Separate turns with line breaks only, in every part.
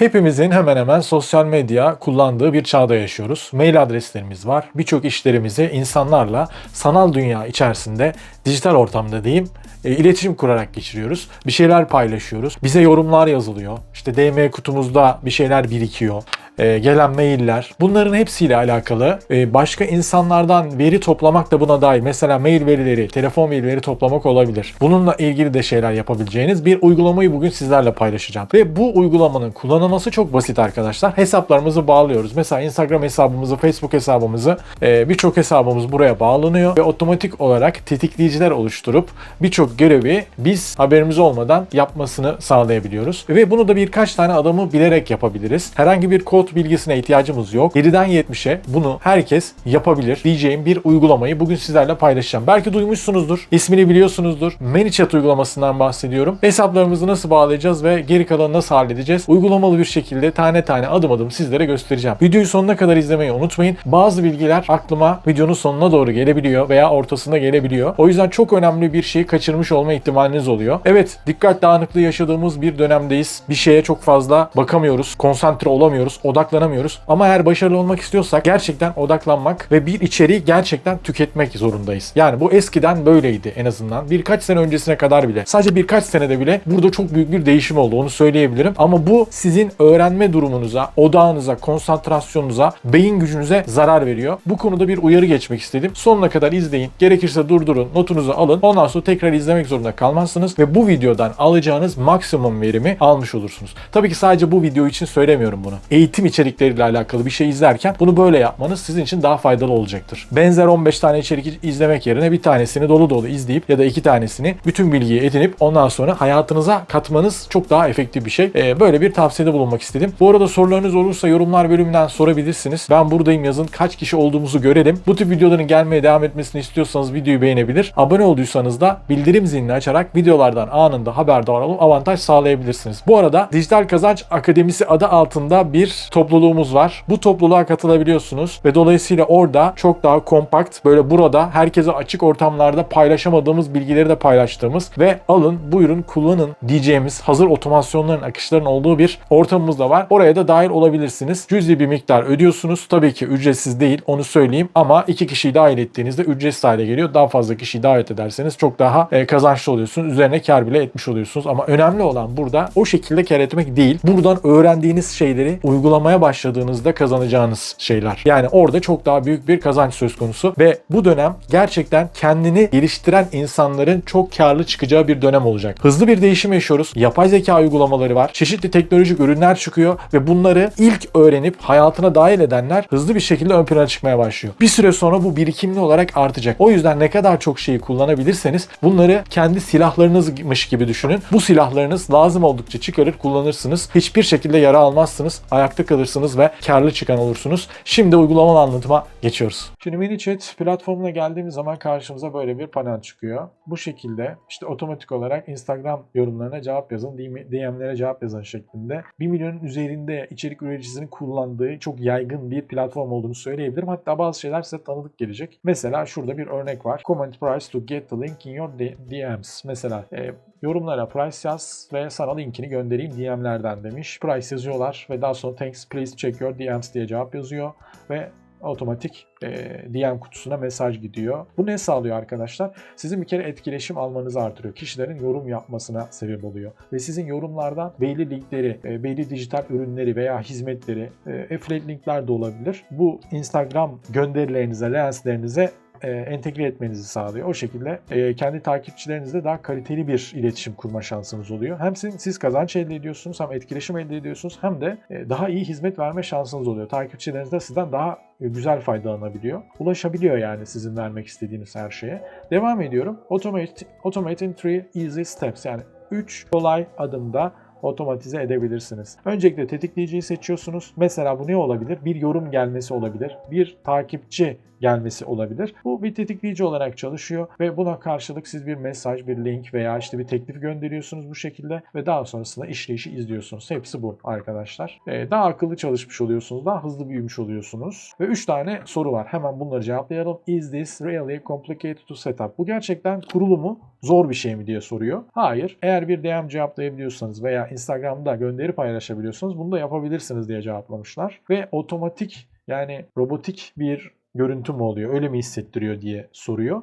Hepimizin hemen hemen sosyal medya kullandığı bir çağda yaşıyoruz. Mail adreslerimiz var. Birçok işlerimizi insanlarla sanal dünya içerisinde, dijital ortamda diyeyim, e, iletişim kurarak geçiriyoruz. Bir şeyler paylaşıyoruz. Bize yorumlar yazılıyor. İşte DM kutumuzda bir şeyler birikiyor. E, gelen mailler. Bunların hepsiyle alakalı e, başka insanlardan veri toplamak da buna dahil. Mesela mail verileri, telefon verileri toplamak olabilir. Bununla ilgili de şeyler yapabileceğiniz bir uygulamayı bugün sizlerle paylaşacağım. Ve bu uygulamanın kullanılması çok basit arkadaşlar. Hesaplarımızı bağlıyoruz. Mesela Instagram hesabımızı, Facebook hesabımızı, e, birçok hesabımız buraya bağlanıyor ve otomatik olarak tetikleyiciler oluşturup birçok görevi biz haberimiz olmadan yapmasını sağlayabiliyoruz. Ve bunu da birkaç tane adamı bilerek yapabiliriz. Herhangi bir kod bilgisine ihtiyacımız yok. 7'den 70'e bunu herkes yapabilir diyeceğim bir uygulamayı bugün sizlerle paylaşacağım. Belki duymuşsunuzdur, ismini biliyorsunuzdur. ManyChat uygulamasından bahsediyorum. Hesaplarımızı nasıl bağlayacağız ve geri kalanı nasıl halledeceğiz? Uygulamalı bir şekilde tane tane adım adım sizlere göstereceğim. Videoyu sonuna kadar izlemeyi unutmayın. Bazı bilgiler aklıma videonun sonuna doğru gelebiliyor veya ortasında gelebiliyor. O yüzden çok önemli bir şeyi kaçırmış olma ihtimaliniz oluyor. Evet, dikkat dağınıklığı yaşadığımız bir dönemdeyiz. Bir şeye çok fazla bakamıyoruz, konsantre olamıyoruz, odaklanamıyoruz. Ama eğer başarılı olmak istiyorsak gerçekten odaklanmak ve bir içeriği gerçekten tüketmek zorundayız. Yani bu eskiden böyleydi en azından. Birkaç sene öncesine kadar bile. Sadece birkaç senede bile burada çok büyük bir değişim oldu. Onu söyleyebilirim. Ama bu sizin öğrenme durumunuza, odağınıza, konsantrasyonunuza, beyin gücünüze zarar veriyor. Bu konuda bir uyarı geçmek istedim. Sonuna kadar izleyin. Gerekirse durdurun, notunuzu alın. Ondan sonra tekrar izlemek zorunda kalmazsınız ve bu videodan alacağınız maksimum verimi almış olursunuz. Tabii ki sadece bu video için söylemiyorum bunu. Eğitim içerikleriyle alakalı bir şey izlerken bunu böyle yapmanız sizin için daha faydalı olacaktır. Benzer 15 tane içerik izlemek yerine bir tanesini dolu dolu izleyip ya da iki tanesini bütün bilgiyi edinip ondan sonra hayatınıza katmanız çok daha efektif bir şey. Ee, böyle bir tavsiyede bulunmak istedim. Bu arada sorularınız olursa yorumlar bölümünden sorabilirsiniz. Ben buradayım yazın. Kaç kişi olduğumuzu görelim. Bu tip videoların gelmeye devam etmesini istiyorsanız videoyu beğenebilir. Abone olduysanız da bildirim zilini açarak videolardan anında haberdar olup avantaj sağlayabilirsiniz. Bu arada Dijital Kazanç Akademisi adı altında bir topluluğumuz var. Bu topluluğa katılabiliyorsunuz ve dolayısıyla orada çok daha kompakt böyle burada herkese açık ortamlarda paylaşamadığımız bilgileri de paylaştığımız ve alın buyurun kullanın diyeceğimiz hazır otomasyonların akışların olduğu bir ortamımız da var. Oraya da dahil olabilirsiniz. Cüzi bir miktar ödüyorsunuz. Tabii ki ücretsiz değil onu söyleyeyim ama iki kişiyi dahil ettiğinizde ücretsiz hale geliyor. Daha fazla kişiyi davet ederseniz çok daha e, kazançlı oluyorsunuz. Üzerine kar bile etmiş oluyorsunuz ama önemli olan burada o şekilde kar etmek değil. Buradan öğrendiğiniz şeyleri uygulamaya başladığınızda kazanacağınız şeyler. Yani orada çok daha büyük bir kazanç söz konusu ve bu dönem gerçekten kendini geliştiren insanların çok karlı çıkacağı bir dönem olacak. Hızlı bir değişim yaşıyoruz. Yapay zeka uygulamaları var. Çeşitli teknolojik ürünler çıkıyor ve bunları ilk öğrenip hayatına dahil edenler hızlı bir şekilde ön plana çıkmaya başlıyor. Bir süre sonra bu birikimli olarak artacak. O yüzden ne kadar çok şeyi kullanabilirseniz bunları kendi silahlarınızmış gibi düşünün. Bu silahlarınız lazım oldukça çıkarır kullanırsınız. Hiçbir şekilde yara almazsınız. Ayakta kalırsınız ve karlı çıkan olursunuz. Şimdi uygulamalı anlatıma geçiyoruz. Şimdi MiniChat platformuna geldiğimiz zaman karşımıza böyle bir panel çıkıyor. Bu şekilde işte otomatik olarak Instagram yorumlarına cevap yazın, DM'lere cevap yazın şeklinde 1 milyonun üzerinde içerik üreticisinin kullandığı çok yaygın bir platform olduğunu söyleyebilirim. Hatta bazı şeyler size tanıdık gelecek. Mesela şurada bir örnek var. Comment price to get the link in your DMs. Mesela e, yorumlara price yaz ve sana linkini göndereyim DM'lerden demiş. Price yazıyorlar ve daha sonra thanks please your DMs diye cevap yazıyor ve otomatik e, DM kutusuna mesaj gidiyor. Bu ne sağlıyor arkadaşlar? Sizin bir kere etkileşim almanızı artırıyor. Kişilerin yorum yapmasına sebep oluyor. Ve sizin yorumlardan belli linkleri, e, belli dijital ürünleri veya hizmetleri, e, affiliate linkler de olabilir. Bu Instagram gönderilerinize, lenslerinize e, entegre etmenizi sağlıyor. O şekilde e, kendi takipçilerinizle daha kaliteli bir iletişim kurma şansınız oluyor. Hem siz, kazanç elde ediyorsunuz hem etkileşim elde ediyorsunuz hem de e, daha iyi hizmet verme şansınız oluyor. Takipçileriniz de sizden daha güzel faydalanabiliyor. Ulaşabiliyor yani sizin vermek istediğiniz her şeye. Devam ediyorum. Automate, automate in three easy steps yani 3 kolay adımda otomatize edebilirsiniz. Öncelikle tetikleyiciyi seçiyorsunuz. Mesela bu ne olabilir? Bir yorum gelmesi olabilir. Bir takipçi gelmesi olabilir. Bu bir tetikleyici olarak çalışıyor ve buna karşılık siz bir mesaj, bir link veya işte bir teklif gönderiyorsunuz bu şekilde ve daha sonrasında işleyişi izliyorsunuz. Hepsi bu arkadaşlar. Ee, daha akıllı çalışmış oluyorsunuz, daha hızlı büyümüş oluyorsunuz. Ve 3 tane soru var. Hemen bunları cevaplayalım. Is this really complicated to set up? Bu gerçekten kurulumu zor bir şey mi diye soruyor. Hayır. Eğer bir DM cevaplayabiliyorsanız veya Instagram'da gönderi paylaşabiliyorsanız bunu da yapabilirsiniz diye cevaplamışlar. Ve otomatik yani robotik bir görüntü mü oluyor öyle mi hissettiriyor diye soruyor.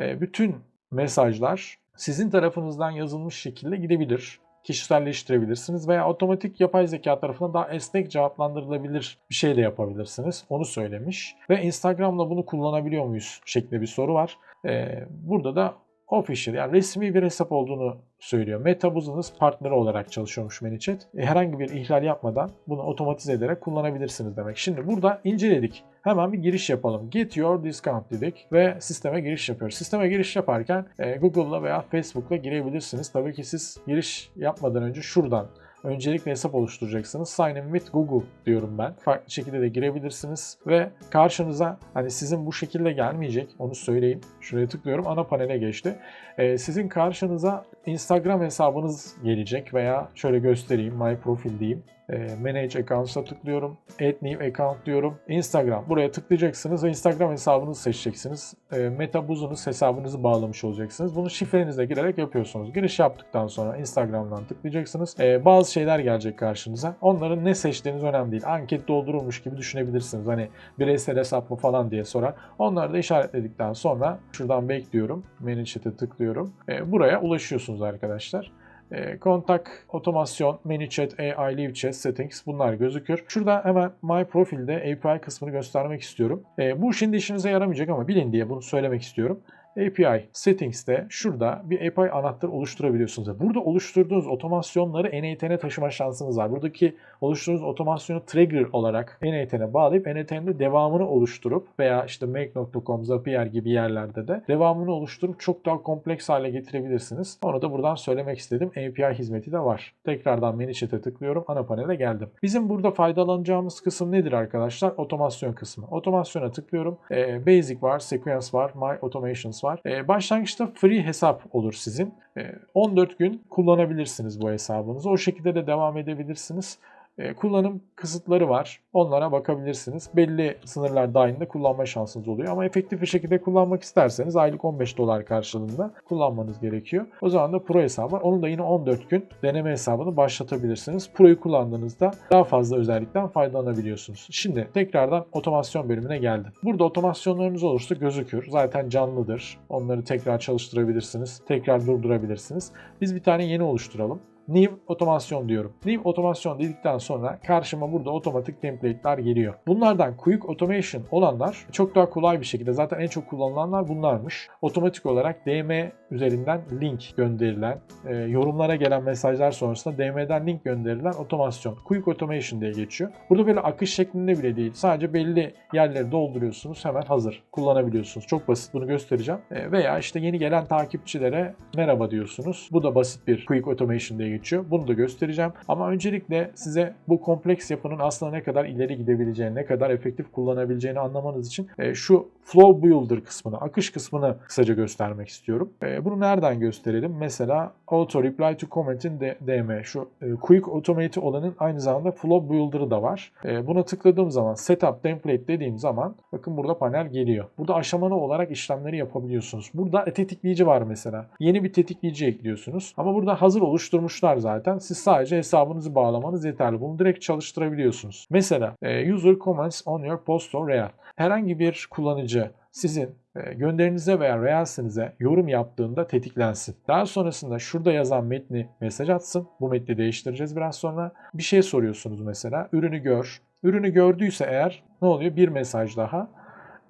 E, bütün mesajlar sizin tarafınızdan yazılmış şekilde gidebilir. Kişiselleştirebilirsiniz veya otomatik yapay zeka tarafından daha esnek cevaplandırılabilir bir şey de yapabilirsiniz. Onu söylemiş. Ve Instagram'da bunu kullanabiliyor muyuz şeklinde bir soru var. Ee, burada da official yani resmi bir hesap olduğunu söylüyor. Meta Business partneri olarak çalışıyormuş ManyChat. E, herhangi bir ihlal yapmadan bunu otomatize ederek kullanabilirsiniz demek. Şimdi burada inceledik. Hemen bir giriş yapalım. Get your discount dedik ve sisteme giriş yapıyoruz. Sisteme giriş yaparken e, Google'la veya Facebook'la girebilirsiniz. Tabii ki siz giriş yapmadan önce şuradan öncelikle hesap oluşturacaksınız. Sign in with Google diyorum ben. Farklı şekilde de girebilirsiniz ve karşınıza hani sizin bu şekilde gelmeyecek onu söyleyeyim. Şuraya tıklıyorum ana panele geçti. Ee, sizin karşınıza Instagram hesabınız gelecek veya şöyle göstereyim my profil diyeyim. E, Manage Accounts'a tıklıyorum. Add New Account diyorum. Instagram. Buraya tıklayacaksınız ve Instagram hesabınızı seçeceksiniz. E, Meta Business hesabınızı bağlamış olacaksınız. Bunu şifrenizle girerek yapıyorsunuz. Giriş yaptıktan sonra Instagram'dan tıklayacaksınız. E, bazı şeyler gelecek karşınıza. Onların ne seçtiğiniz önemli değil. Anket doldurulmuş gibi düşünebilirsiniz. Hani bireysel hesap mı falan diye sorar. Onları da işaretledikten sonra şuradan bekliyorum. Manage'e tıklıyorum. E, buraya ulaşıyorsunuz arkadaşlar. E, kontak, otomasyon, ManyChat, AI, Live Chat, Settings bunlar gözükür. Şurada hemen My Profil'de API kısmını göstermek istiyorum. E, bu şimdi işinize yaramayacak ama bilin diye bunu söylemek istiyorum. API Settings'te şurada bir API anahtarı oluşturabiliyorsunuz. Burada oluşturduğunuz otomasyonları NAT'ne taşıma şansınız var. Buradaki oluşturduğunuz otomasyonu trigger olarak NAT'ne bağlayıp NAT'nin devamını oluşturup veya işte make.com, Zapier gibi yerlerde de devamını oluşturup çok daha kompleks hale getirebilirsiniz. Onu da buradan söylemek istedim. API hizmeti de var. Tekrardan menü chat'e tıklıyorum. Ana panele geldim. Bizim burada faydalanacağımız kısım nedir arkadaşlar? Otomasyon kısmı. Otomasyona tıklıyorum. Ee, basic var, Sequence var, My Automations var. Ee, başlangıçta free hesap olur sizin. Ee, 14 gün kullanabilirsiniz bu hesabınızı. O şekilde de devam edebilirsiniz. Ee, kullanım kısıtları var. Onlara bakabilirsiniz. Belli sınırlar dahilinde kullanma şansınız oluyor. Ama efektif bir şekilde kullanmak isterseniz aylık 15 dolar karşılığında kullanmanız gerekiyor. O zaman da Pro hesabı var. Onu da yine 14 gün deneme hesabını başlatabilirsiniz. Pro'yu kullandığınızda daha fazla özellikten faydalanabiliyorsunuz. Şimdi tekrardan otomasyon bölümüne geldim. Burada otomasyonlarınız olursa gözükür. Zaten canlıdır. Onları tekrar çalıştırabilirsiniz. Tekrar durdurabilirsiniz. Biz bir tane yeni oluşturalım. New otomasyon diyorum. New otomasyon dedikten sonra karşıma burada otomatik template'ler geliyor. Bunlardan Quick Automation olanlar çok daha kolay bir şekilde zaten en çok kullanılanlar bunlarmış. Otomatik olarak DM üzerinden link gönderilen, e, yorumlara gelen mesajlar sonrasında DM'den link gönderilen otomasyon. Quick Automation diye geçiyor. Burada böyle akış şeklinde bile değil. Sadece belli yerleri dolduruyorsunuz hemen hazır. Kullanabiliyorsunuz. Çok basit bunu göstereceğim. E, veya işte yeni gelen takipçilere merhaba diyorsunuz. Bu da basit bir Quick Automation diye geçiyor. Bunu da göstereceğim. Ama öncelikle size bu kompleks yapının aslında ne kadar ileri gidebileceğini, ne kadar efektif kullanabileceğini anlamanız için e, şu Flow Builder kısmını, akış kısmını kısaca göstermek istiyorum. E, bunu nereden gösterelim? Mesela Auto Reply to Comment'in DM, şu e, Quick Automate olanın aynı zamanda Flow Builder'ı da var. Buna tıkladığım zaman Setup Template dediğim zaman bakın burada panel geliyor. Burada aşamalı olarak işlemleri yapabiliyorsunuz. Burada tetikleyici var mesela. Yeni bir tetikleyici ekliyorsunuz. Ama burada hazır oluşturmuşlar zaten. Siz sadece hesabınızı bağlamanız yeterli. Bunu direkt çalıştırabiliyorsunuz. Mesela User Comments on your post or Real. Herhangi bir kullanıcı sizin gönderinize veya Reels'inize yorum yaptığında tetiklensin. Daha sonrasında şurada yazan metni mesaj atsın. Bu metni değiştireceğiz biraz sonra. Bir şey soruyorsunuz mesela. Ürünü gör. Ürünü gördüyse eğer ne oluyor? Bir mesaj daha.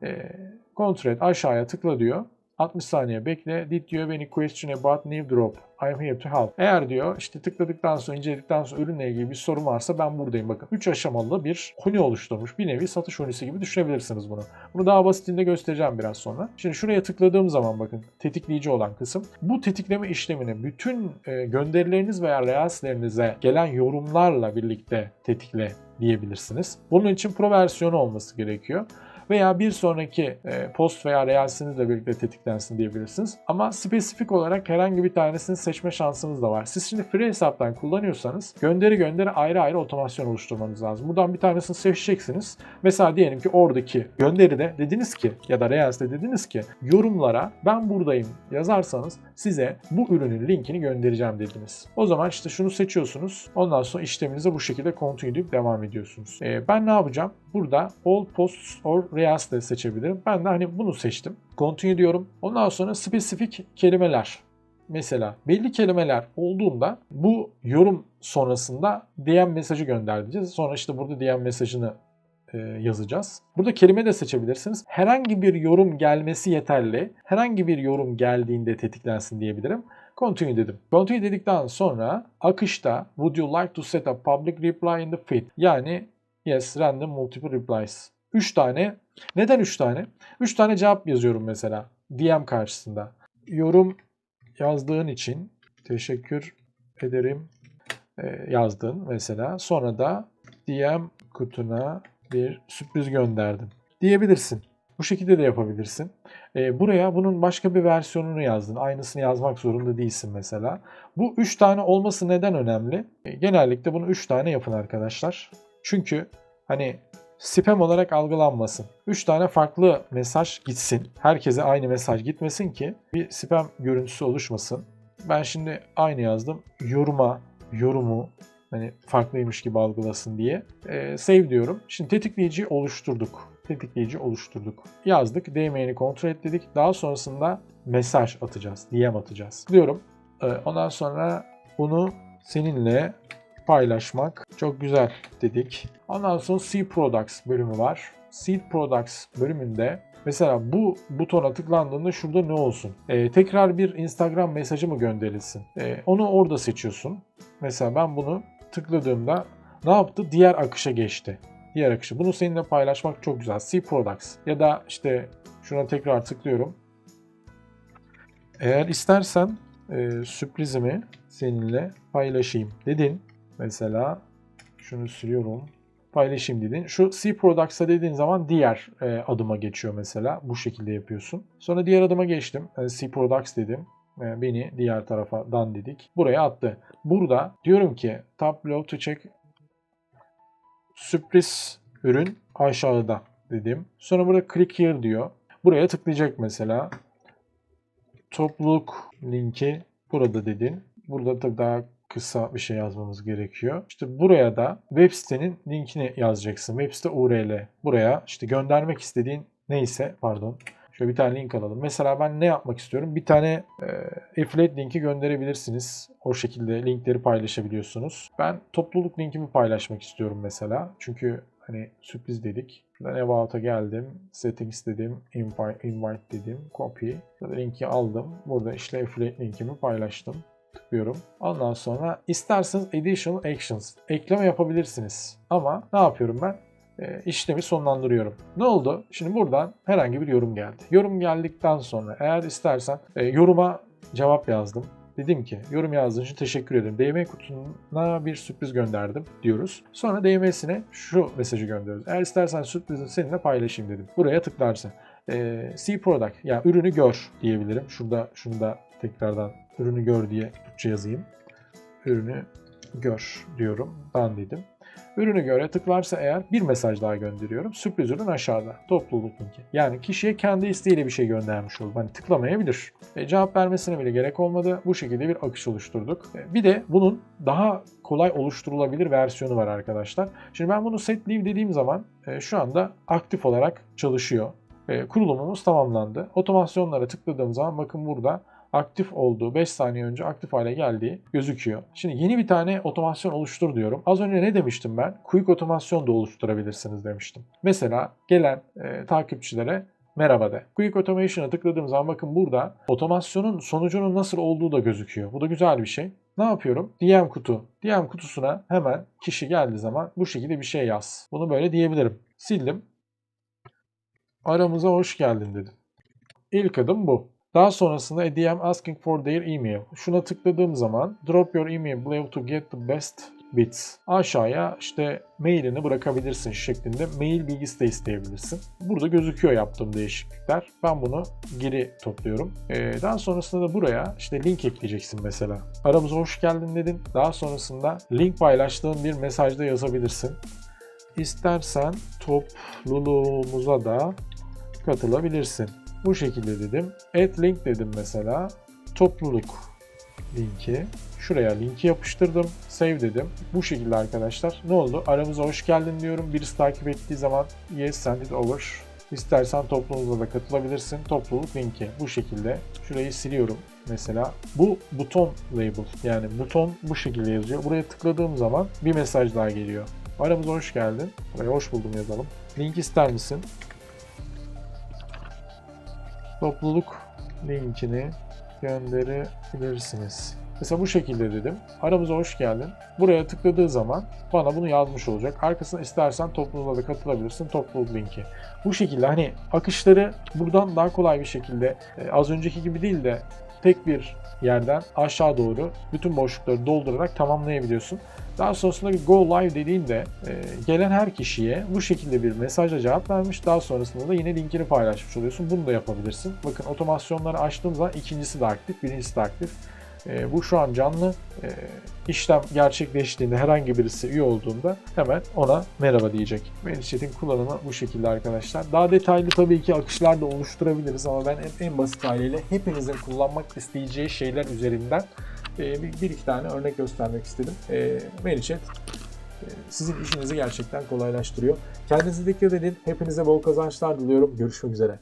E, kontrol et aşağıya tıkla diyor. 60 saniye bekle. Did you have any question about new drop? I'm here to help. Eğer diyor işte tıkladıktan sonra inceledikten sonra ürünle ilgili bir sorun varsa ben buradayım. Bakın 3 aşamalı bir huni oluşturmuş. Bir nevi satış hunisi gibi düşünebilirsiniz bunu. Bunu daha basitinde göstereceğim biraz sonra. Şimdi şuraya tıkladığım zaman bakın tetikleyici olan kısım. Bu tetikleme işlemini bütün e, gönderileriniz veya reelslerinize gelen yorumlarla birlikte tetikle diyebilirsiniz. Bunun için pro versiyonu olması gerekiyor. Veya bir sonraki e, post veya reelsinizle birlikte tetiklensin diyebilirsiniz. Ama spesifik olarak herhangi bir tanesini seçme şansınız da var. Siz şimdi free hesaptan kullanıyorsanız gönderi gönderi ayrı ayrı otomasyon oluşturmanız lazım. Buradan bir tanesini seçeceksiniz. Mesela diyelim ki oradaki gönderide dediniz ki ya da Reels'te dediniz ki yorumlara ben buradayım yazarsanız size bu ürünün linkini göndereceğim dediniz. O zaman işte şunu seçiyorsunuz. Ondan sonra işleminize bu şekilde continue deyip devam ediyorsunuz. Ee, ben ne yapacağım? Burada all posts or Reels de seçebilirim. Ben de hani bunu seçtim. Continue diyorum. Ondan sonra spesifik kelimeler Mesela belli kelimeler olduğunda bu yorum sonrasında DM mesajı göndereceğiz. Sonra işte burada DM mesajını e, yazacağız. Burada kelime de seçebilirsiniz. Herhangi bir yorum gelmesi yeterli. Herhangi bir yorum geldiğinde tetiklensin diyebilirim. Continue dedim. Continue dedikten sonra akışta would you like to set a public reply in the feed? Yani yes random multiple replies. 3 tane. Neden 3 tane? 3 tane cevap yazıyorum mesela DM karşısında. Yorum yazdığın için teşekkür ederim e, yazdın mesela. Sonra da DM kutuna bir sürpriz gönderdim diyebilirsin. Bu şekilde de yapabilirsin. E, buraya bunun başka bir versiyonunu yazdın. Aynısını yazmak zorunda değilsin mesela. Bu 3 tane olması neden önemli? E, genellikle bunu 3 tane yapın arkadaşlar. Çünkü hani spam olarak algılanmasın. 3 tane farklı mesaj gitsin. Herkese aynı mesaj gitmesin ki bir spam görüntüsü oluşmasın. Ben şimdi aynı yazdım. Yoruma, yorumu hani farklıymış gibi algılasın diye. Ee, save diyorum. Şimdi tetikleyici oluşturduk. Tetikleyici oluşturduk. Yazdık. DM'ni kontrol et dedik. Daha sonrasında mesaj atacağız. DM atacağız. Diyorum. Ee, ondan sonra bunu seninle paylaşmak çok güzel dedik. Ondan sonra C Products bölümü var. Seed Products bölümünde mesela bu butona tıklandığında şurada ne olsun? Ee, tekrar bir Instagram mesajı mı gönderilsin? Ee, onu orada seçiyorsun. Mesela ben bunu tıkladığımda ne yaptı? Diğer akışa geçti. Diğer akışı. Bunu seninle paylaşmak çok güzel. C Products. Ya da işte şuna tekrar tıklıyorum. Eğer istersen e, sürprizimi seninle paylaşayım dedin. Mesela şunu siliyorum. Paylaşayım dedin. Şu C Products'a dediğin zaman diğer e, adıma geçiyor mesela. Bu şekilde yapıyorsun. Sonra diğer adıma geçtim. E, C Products dedim. E, beni diğer tarafa dan dedik. Buraya attı. Burada diyorum ki below to check sürpriz ürün aşağıda dedim. Sonra burada click here diyor. Buraya tıklayacak mesela. Topluluk linki burada dedin. Burada tabii daha kısa bir şey yazmamız gerekiyor. İşte buraya da web sitenin linkini yazacaksın. Web site URL. Buraya işte göndermek istediğin neyse pardon. Şöyle bir tane link alalım. Mesela ben ne yapmak istiyorum? Bir tane e, affiliate linki gönderebilirsiniz. O şekilde linkleri paylaşabiliyorsunuz. Ben topluluk linkimi paylaşmak istiyorum mesela. Çünkü hani sürpriz dedik. Ben About'a geldim. Settings dedim. Invite, invite dedim. Copy. Linki aldım. Burada işte affiliate linkimi paylaştım tıklıyorum. Ondan sonra isterseniz additional actions ekleme yapabilirsiniz. Ama ne yapıyorum ben? E, işlemi sonlandırıyorum. Ne oldu? Şimdi buradan herhangi bir yorum geldi. Yorum geldikten sonra eğer istersen e, yoruma cevap yazdım. Dedim ki yorum yazdığın için teşekkür ederim. DM kutusuna bir sürpriz gönderdim diyoruz. Sonra DM'sine şu mesajı gönderiyoruz. Eğer istersen sürprizi seninle paylaşayım dedim. Buraya tıklarsın. E, see product yani ürünü gör diyebilirim. Şurada şunu da tekrardan ürünü gör diye Türkçe yazayım. Ürünü gör diyorum. Dan dedim. Ürünü göre tıklarsa eğer bir mesaj daha gönderiyorum. Sürpriz ürün aşağıda. Topluluk linki. Yani kişiye kendi isteğiyle bir şey göndermiş olup hani tıklamayabilir. E, cevap vermesine bile gerek olmadı. Bu şekilde bir akış oluşturduk. E, bir de bunun daha kolay oluşturulabilir versiyonu var arkadaşlar. Şimdi ben bunu set leave dediğim zaman e, şu anda aktif olarak çalışıyor. E, kurulumumuz tamamlandı. Otomasyonlara tıkladığım zaman bakın burada aktif olduğu 5 saniye önce aktif hale geldiği gözüküyor. Şimdi yeni bir tane otomasyon oluştur diyorum. Az önce ne demiştim ben? Quick otomasyon da oluşturabilirsiniz demiştim. Mesela gelen e, takipçilere merhaba de. Quick Automation'a tıkladığım zaman bakın burada otomasyonun sonucunun nasıl olduğu da gözüküyor. Bu da güzel bir şey. Ne yapıyorum? DM kutu. DM kutusuna hemen kişi geldiği zaman bu şekilde bir şey yaz. Bunu böyle diyebilirim. Sildim. Aramıza hoş geldin dedim. İlk adım bu. Daha sonrasında a DM asking for their email. Şuna tıkladığım zaman drop your email below to get the best bits. Aşağıya işte mailini bırakabilirsin şeklinde mail bilgisi de isteyebilirsin. Burada gözüküyor yaptığım değişiklikler. Ben bunu geri topluyorum. Ee, daha sonrasında da buraya işte link ekleyeceksin mesela. Aramıza hoş geldin dedin. Daha sonrasında link paylaştığın bir mesajda yazabilirsin. İstersen topluluğumuza da katılabilirsin. Bu şekilde dedim. Add link dedim mesela. Topluluk linki. Şuraya linki yapıştırdım. Save dedim. Bu şekilde arkadaşlar. Ne oldu? Aramıza hoş geldin diyorum. Birisi takip ettiği zaman yes send it over. İstersen topluluğumuza da katılabilirsin. Topluluk linki. Bu şekilde. Şurayı siliyorum mesela. Bu buton label. Yani buton bu şekilde yazıyor. Buraya tıkladığım zaman bir mesaj daha geliyor. Aramıza hoş geldin. Buraya hoş buldum yazalım. Link ister misin? Topluluk linkini gönderebilirsiniz. Mesela bu şekilde dedim. Aramıza hoş geldin. Buraya tıkladığı zaman bana bunu yazmış olacak. Arkasına istersen topluluğa da katılabilirsin. Topluluk linki. Bu şekilde hani akışları buradan daha kolay bir şekilde e, az önceki gibi değil de tek bir yerden aşağı doğru bütün boşlukları doldurarak tamamlayabiliyorsun. Daha sonrasında go live dediğinde e, gelen her kişiye bu şekilde bir mesajla cevap vermiş. Daha sonrasında da yine linkini paylaşmış oluyorsun. Bunu da yapabilirsin. Bakın otomasyonları açtığım zaman ikincisi de aktif, birincisi de aktif. E, bu şu an canlı. E, işlem gerçekleştiğinde herhangi birisi üye olduğunda hemen ona merhaba diyecek. MailChat'in kullanımı bu şekilde arkadaşlar. Daha detaylı tabii ki akışlar da oluşturabiliriz ama ben en, en basit haliyle hepinizin kullanmak isteyeceği şeyler üzerinden e, bir, bir iki tane örnek göstermek istedim. E, MailChat e, sizin işinizi gerçekten kolaylaştırıyor. Kendinize dikkat edin. Hepinize bol kazançlar diliyorum. Görüşmek üzere.